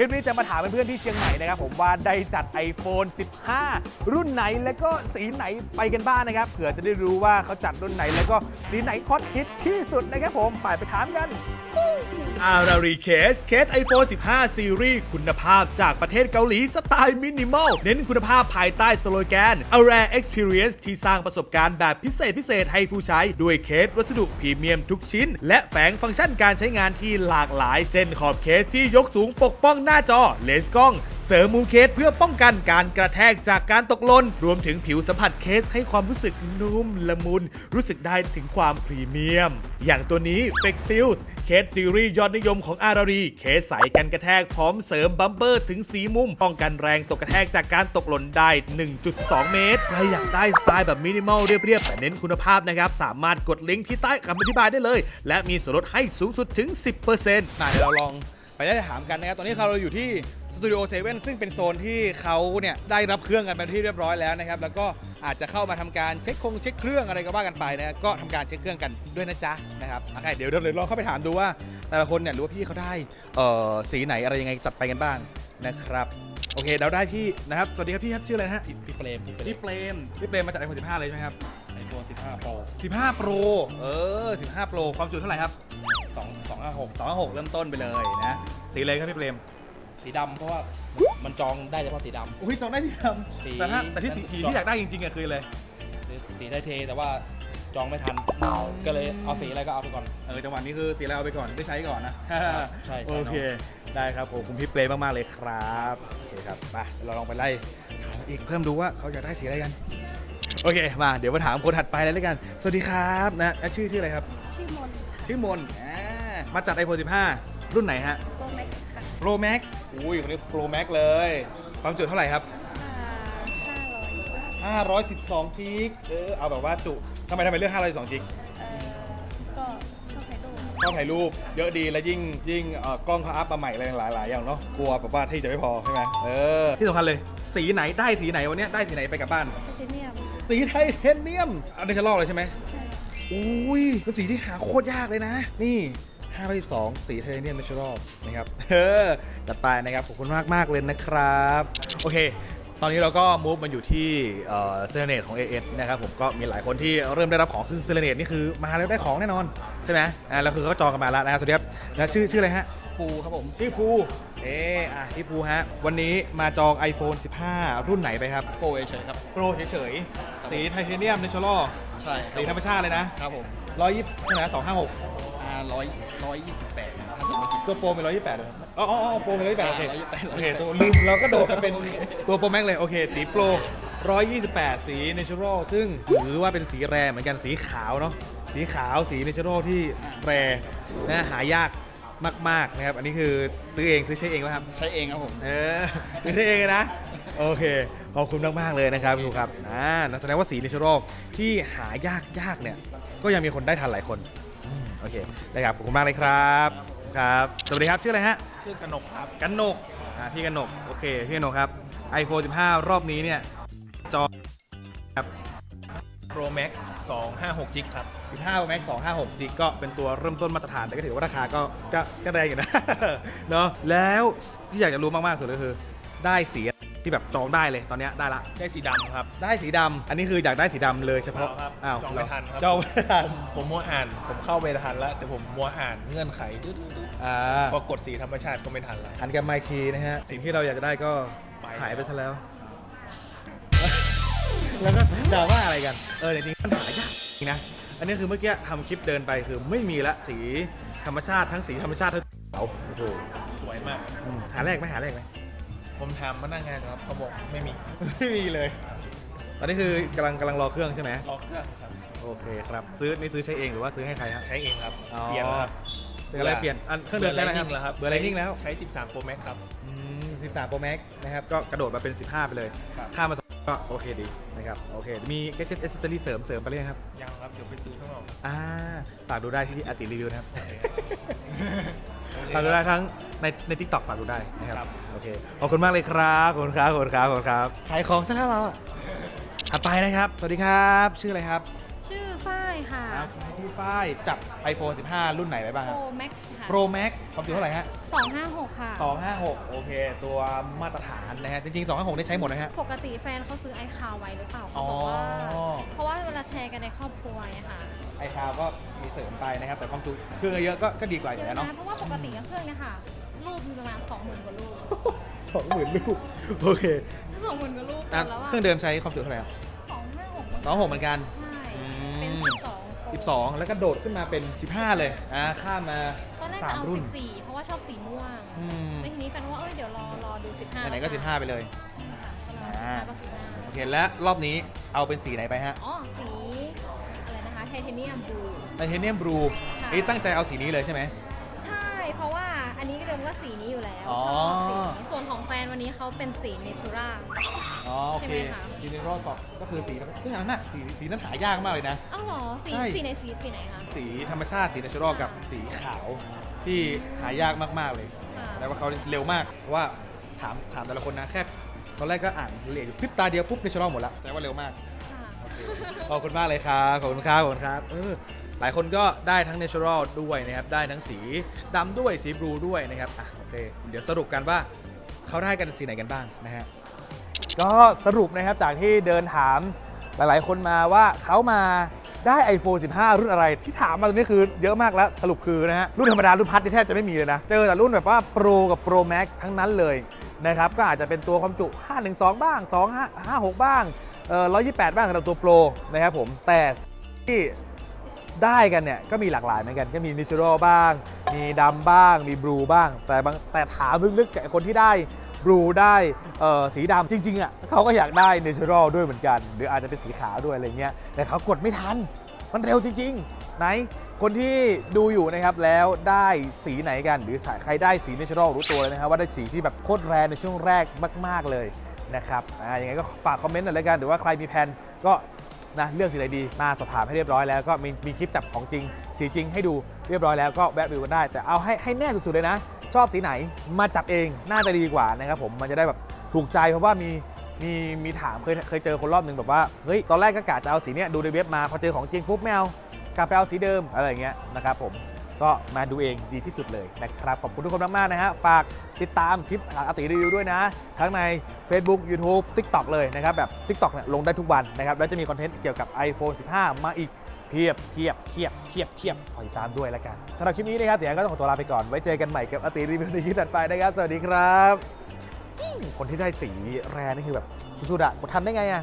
ลิปนี้จะมาถามเพื่อนๆที่เชียงใหม่นะครับผมว่าได้จัด iPhone 15 รุ่นไหนและก็สีไหนไปกันบ้างนะครับเผื่อจะได้รู้ว่าเขาจัดรุ่นไหนแล้วก็สีไหนฮอตฮิตที่สุดนะครับผมไปไปถามกัน อารารีเคส เคส iPhone 15ซีรีส์คุณภาพจากประเทศเกาหลีสไตล์มินิมอล เน้นคุณภาพภายใต้สโลแกน A Rare Experience ที่สร้างประสบการณ์แบบพิเศษพิเศษให้ผู้ใช้ ด้วยเคสวัสดุพรีเมียมทุกชิ้น และแฝงฟังก์ชันการใช้งานที่หลากหลาย เช่นขอบเคสที่ยกสูงปกป้องหน้าจอ เลนส์กล้อง เสริมมุมเคสเพื่อป้องกันการกระแทกจากการตกหล่นรวมถึงผิวสัมผัสเคสให้ความรู้สึกนุ่มละมุน รู้สึกได้ถึงความพรีเมียม อย่างตัวนี้ f e x i l เคสซีรีส์ยอดนิยมของอารารี เคสใสกันกระแทกพร้อมเสริมบัมเปอร์ถึงสีมุมป้องกันแรงตกกระแทกจากการตกหล่นได้ 1.2 เมตร ใครอยากได้สไตล์แบบมินิมอลเรียบๆแต่เน้นคุณภาพนะครับ สามารถกดลิงก์ที่ใต้คำอธิบายได้เลย และมีส่วนลดให้สูงสุดถึง 10%มาเดี๋ยวเราลองไปได้ถามกันนะครับ ตอนนี้เราอยู่ที่ สตูดิโอเซเว่นซึ่งเป็นโซนที่เขาเนี่ยได้รับเครื่องกันเป็นที่เรียบร้อยแล้วนะครับ แล้วก็อาจจะเข้ามาทำการเช็คคงเช็คเครื่องอะไรก็ว่ากันไปนะก็ทำการเช็คเครื่องกันด้วยนะจ๊ะนะครับโอเคเดี๋ยวเดี๋ยวเราเข้าไปถามดูว่า แต่ละคนเนี่ยรู้ว่าพี่เขาได้เอ่อสีไหนอะไรยังไงจัดไปกันบ้างนะครับโอเคเราได้พี่นะครับสวัสดีครับพี่ครับชื่ออะไรนะฮะพี่เปรมพี่เปรพี่มเปรมพี่เปรมมาจากไอโฟน15เลยใช่ไหมครับไอโฟน15 Pro 15 Pro เออ 15 Pro ความจุเท่าไหร่ครับ2 256 26เริ่มต้นไปเลยนะสีอะไรครับพี่เปรม สีดำเพราะว่ามันจองได้เฉพาะสีด อุ้ยจองได้สีดสีำแต่ถ้าแต่ที่สีสีที่อยากได้จริงๆอะคือเลยำสีสีได้เทแต่ว่าจองไม่ทัน ก็เลยเอาสีอะไรก็เอาไปก่อน เออจังหวะนี้คือสีอะไรเอาไปก่อนได้ใช้ก่อนนะ ใช่ใช่ โอเค ได้ครับผมคุณพี่เปรมมาก ๆ เลยครับโอเคครับไปเราลองไปไล่ถามอีกเพิ่มดูว่าเขาอยากได้สีอะไรกัน โอเคมาเดี๋ยวมาถามคนถัดไปเลยแล้วกัน สวัสดีครับนะอะชื่อชื่ออะไรครับ ชื่อมนต์ค่ะชื่อมนอ่ามาจาก iPhone 15 รุ่นไหนฮะโปรแม็กค่ะ Pro Max อุ้ยคนนี้ Pro Max เลย ความจุเท่าไหร่ครับห้าห้าร้อยกว่า512กิกเออเอาแบบว่าจุทำไมทำไมเลือก512กิกเอ่อก็ต้องถ่ายรูปกล้องถ่ายรูปเยอะดีแล้วยิ่งยิ่งเอ่อกล้องเขาอัพมาใหม่อะไรหลายหลายอย่างเนาะกลัวแบบว่าที่จะไม่พอใช่ไหมเออที่สำคัญเลย สีไหนได้สีไหนวันเนี้ยได้สีไหนไปกลับบ้าน ไทเทเนียมสีไทเทเนียมอันนี้จะลอกเลยใช่ไหม ใช่ อุ้ยเป็นสีที่หาโคตรยากเลยนะ นี่ 512สีไทเทเนียมเนเชอรัลนะครับเออจัดไปนะครับ ขอบคุณมากมากๆเลยนะครับ โอเค ตอนนี้เราก็มูฟมาอยู่ที่เซเลเนตของ AS นะครับผมก็มีหลายคนที่เริ่มได้รับของซึ่งเซเลเนตนี่คือมาแล้วได้ของแน่นอน ใช่ไหมอ่าแล้วคือเขาจองกันมาแล้วนะครับสวัสดีครับแล้วชื่อชื่ออะไรฮะปูครับผมชื่อภูเอออะพี่ภูฮะ วันนี้มาจอง iPhone 15 รุ่นไหนไปครับ โปรเฉยครับ โปรเฉยๆ สีไทเทเนียมเนเชอรัลใช่ สีธรรมชาติเลยนะ ครับผมร้อยยี่สิบใช่ไหมสองห้าหกอ่า ร้อยร้อยยี่สิบแปดนะครับถ้าจำไม่ผิด ตัวโปรเป็นร้อยยี่สิบแปดเลยอ๋ออ๋ออ๋อโปรเป็นร้อยยี่สิบแปดโอเค128 โอเคตัวลืมเราก็โดดมาเป็นตัวโปรแม็กเลยโอเค สีโปรร้อยยี่สิบแปดสีเนเชอรัลซึ่งถือว่าเป็นสีแรเหมือนกันสีขาวเนาะสีขาวสีเนเชอรัลที่แรนะหายากมากๆนะครับอันนี้คือซื้อเองซื้อใช้เองแล้วครับ ใช้เองครับผม เออซื้อใช้เองเลยนะ โอเค ขอบคุณมาก ๆ เลยนะครับพี่ภูครับอ่านั่นแสดงว่าสีเนเชอรัลที่หายากยากเนี่ย ก็ยังมีคนได้ทันหลายคนอืม โอเคนะครับขอบคุณมากเลยครับครับสวัสดีครับชื่ออะไรฮะชื่อกนกครับกันนกอ่าพี่กันนกโอเคพี่กันนกครับ iPhone 15 รอบนี้เนี่ยจอครับ Pro Max 256จิกครับ 15 Pro Max 256 g ก็เป็นตัวเริ่มต้นมาตรฐานแต่ก็ถือว่าราคาก็ก็ก็แรงอยู่นะ เนาะแล้วที่อยากจะรู้มากๆสุดก็คือได้สี ที่แบบจองได้เลยตอนเนี้ยได้ละได้สีดำครับ ได้สีดำอันนี้คืออยากได้สีดำเลยเฉพาะเปล่าครับอ้าวจองไม่ทันครับ จองไม่ทันผมผมมัวอ่าน ผมเข้าไปทันแล้ว แต่ผมมัวอ่านเงื่อนไขดื้อๆอ่าๆพอกดสีธรรมชาติก็ไม่ทันแล้วหันกันมาอีกทีนะฮะสิ่งที่เราอยากจะได้ก็ไป หายไปซะแล้ว แล้วก็ด่าว่าอะไรกัน เออจริงๆมันหายากจริงนะ อันนี้คือเมื่อกี้ทำคลิปเดินไปคือไม่มีละสีธรรมชาติทั้งสีธรรมชาติทั้งเขาโอ้โหสวยมาก อืมหาแรกไหมหาแรกไหม ผมถามพนักงานครับเขาบอกไม่มี ไม่มีเลย ตอนนี้คือกำลังกำลังรอเครื่องใช่ไหมรอเครื่องครับ โอเคครับซื้อนี่ซื้อใช้เองหรือว่าซื้อให้ใครครับใช้เองครับ อ๋อ เปลี่ยนแล้วครับเป็นอะไรเปลี่ยนอันเครื่องเดิมใช้อะไรครับแล้วครับเบอร์ไลนิ่งแล้วใช้ 13 Pro Max ครับ อืม13 Pro Max นะครับก็กระโดดมาเป็น 15 ไปเลย ครับค่ามา ก็โอเคดีนะครับโอเค มี gadget accessory เสริมเสริมไปเลยงครับยังครับ เดี๋ยวไปซื้อข้างนอกอ่าฝากดูได้ที่อาติรีวิวนะครับฝากดูได้ทั้งในในทิกตอกฝากดูได้นะครับครับโอเคขอบคุณมากเลยครับขอบคุณครับขอบคุณครับขอบคุณครับขายของซะแล้วเราอะถัดไปนะครับ สวัสดีครับ ชื่ออะไรครับ ชื่อฝ้าย ค่ะโอเคพี่ฝ้ายจับ iPhone 15 รุ่นไหนไปบ้างโปฮะรแม็กค่ะ Pro Max ความจุเท่าไหร่ฮะ 256 ค่ะ 256 โอเค ตัวมาตรฐานนะฮะ จริง ๆ 256ได้ใช้หมดนะฮะ ปกติแฟนเขาซื้อไอคาวไว้หรือเปล่าอ๋เขาอบอกว่าเพราะว่าเวลาแชร์กันในครอบครัวอะค่ะไอคาวก็มีเสริมไปนะครับ แต่ความจุเครื่องเยอะๆก็ก็ดีกว่าอเยยู่อะแล้วเนาะนะเพราะว่าปกติเครื่องเนี่ยค่ะ รูปมีประมาณ20,000กว่ารูปสองหมื่นลูก โอเคถ้า20,000กว่ารูปอะแล้วอะเครื่องเดิมใช้ความจุเท่าไหร่ครับ256 256เหมือนกัน ใช่อืมเป็น 12 12 แล้วก็โดดขึ้นมาเป็น 15 เลยอ่าข้ามมาตอนแรกจะเอา 3 รุ่น14 เพราะว่าชอบสีม่วงอืมแต่ทีนี้แฟนว่าเอ้ยเดี๋ยวรอรอดู 15ไหนๆก็ 15 ไปเลย ใช่ค่ะก็รออ่า 15ก็สีหน้าโอเคและรอบนี้เอาเป็นสีไหนไปฮะอ๋อสีอะไรนะคะไทเทเนียมบลู ไทเทเนียมบลูค่ะนี่ตั้งใจเอาสีนี้เลยใช่ไหม ใช่ เพราะว่าอันนี้เดิมก็สีนี้อยู่แล้วอ๋อชอบสีนี้ส่วนของแฟนวันนี้เขาเป็นสีเนเชอรัล อ๋อโอเคใช่ไหมคะยูนิโรสก็คือสีซึ่งอันนั้นน่ะสีสีนั้นหายากมากเลยนะ อ้าวเหรอสีใช่ สีไหนสีสีไหนคะ สีธรรมชาติสีเนเชอรัลกับสีขาวที่หายากมากๆเลย ค่ะ แล้วว่าเขาเร็วมากเพราะว่าถามถามแต่ละคนนะแค่ตอนแรกก็อ่านละเอียดอยู่พริบตาเดียวปุ๊บเนเชอรัลหมดแล้วแต่ว่าเร็วมาก ค่ะ ขอบคุณมากเลยครับ ขอบคุณครับ ขอบคุณครับเออหลายคนก็ได้ทั้ง natural ด้วยนะครับ ได้ทั้งสีดำด้วยสีบลูด้วยนะครับ อะ โอเค เดี๋ยวสรุปกันว่าเขาได้กันสีไหนกันบ้างนะฮะ ก็สรุปนะครับจากที่เดินถามหลาย ๆ คนมาว่าเขามาได้ iPhone 15 รุ่นอะไร ที่ถามมาตรงนี้คือเยอะมากแล้ว สรุปคือนะฮะ รุ่นธรรมดา รุ่นพัดนี่แทบจะไม่มีเลยนะ เจอแต่รุ่นแบบว่า Pro กับ Pro Max ทั้งนั้นเลยนะครับ ก็อาจจะเป็นตัวความจุ 512 บ้าง 256 บ้างเอ่อ128 บ้างสำหรับตัว Pro นะครับผม แต่ที่ได้กันเนี่ย ก็มีหลากหลายเหมือนกัน ก็มี Natural บ้าง มีดำบ้าง มีบลูบ้าง แต่บางแต่ถามลึกๆกับคนที่ได้ บลูได้สีดำจริงๆอะเขาก็อยากได้ Natural ด้วยเหมือนกัน หรืออาจจะเป็นสีขาวด้วยอะไรเงี้ยแต่เขากดไม่ทัน มันเร็วจริง ๆ ไหน คนที่ดูอยู่นะครับแล้วได้สีไหนกัน หรือใครได้สี Natural รู้ตัวเลยนะครับว่าได้สีที่แบบโคตรแรงในช่วงแรกมาก ๆเลยนะครับอ่ายังไงก็ฝากคอมเมนต์หน่อยแล้วกันหรือว่าใครมีแผนก็นะเลือกสีไหนดีมาสอบถามให้เรียบร้อยแล้วก็มีมีคลิปจับของจริง สีจริงให้ดูเรียบร้อยแล้วก็แวะดูกันได้ แต่เอาให้ให้แน่สุดๆเลยนะ ชอบสีไหนมาจับเองน่าจะดีกว่านะครับผมมันจะได้แบบถูกใจเพราะว่ามีมีมีถามเคยเคยเจอคนรอบหนึ่งแบบว่าเฮ้ยตอนแรกก็กะจะเอาสีเนี้ยดูในเว็บมาพอเจอของจริงปุ๊บไม่เอากลับไปเอาสีเดิมอะไรอย่างเงี้ยนะครับผมก็มาดูเองดีที่สุดเลยนะครับ ขอบคุณทุกคนมาก ๆ นะฮะ ฝากติดตามคลิปอาติรีวิวด้วยนะ ทั้งใน Facebook YouTube TikTok เลยนะครับ แบบ TikTok เนี่ยลงได้ทุกวันนะครับ แล้วจะมีคอนเทนต์เกี่ยวกับ iPhone 15 มาอีก เพียบเพียบเพียบเพียบเพียบคอติดตามด้วยแล้วกันสำหรับคลิปนี้นะครับเดี๋ยวก็ต้องขอตัวลาไปก่อนไว้เจอกันใหม่กับอติรีวิวในคลิปถัดไปนะครับสวัสดีครับ คนที่ได้สีแรนี่คือแบบสุดๆอะกดทันได้ไงอะ